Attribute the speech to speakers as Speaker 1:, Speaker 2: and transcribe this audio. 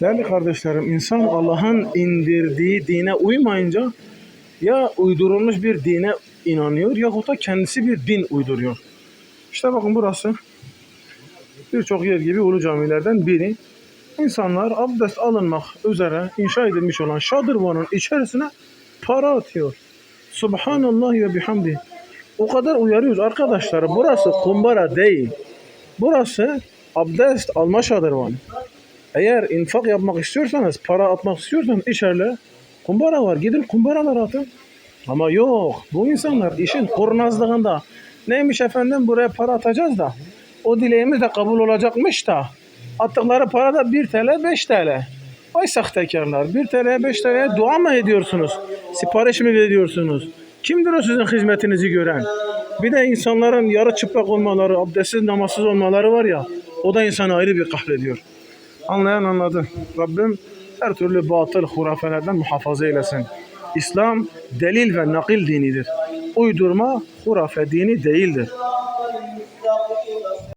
Speaker 1: Değerli kardeşlerim, insan Allah'ın indirdiği dine uymayınca ya uydurulmuş bir dine inanıyor yahut da kendisi bir din uyduruyor. İşte bakın burası birçok yer gibi ulu camilerden biri. İnsanlar abdest alınmak üzere inşa edilmiş olan şadırvanın içerisine para atıyor. Subhanallah ve bihamdi. O kadar uyarıyoruz arkadaşlar. Burası kumbara değil. Burası abdest alma şadırvanı. Eğer infak yapmak istiyorsanız, para atmak istiyorsanız içeride kumbara var. Gidin kumbaralar atın. Ama yok. Bu insanlar işin kurnazlığında. Neymiş efendim buraya para atacağız da. O dileğimiz de kabul olacakmış da. Attıkları para da 1 TL 5 TL. Vay sahtekarlar. 1 TL 5 TL'ye dua mı ediyorsunuz? Sipariş mi veriyorsunuz? Kimdir o sizin hizmetinizi gören? Bir de insanların yarı çıplak olmaları, abdestsiz namazsız olmaları var ya. O da insanı ayrı bir kahrediyor. Anlayan anladı. Rabbim her türlü batıl hurafelerden muhafaza eylesin. İslam delil ve nakil dinidir. Uydurma hurafe dini değildir.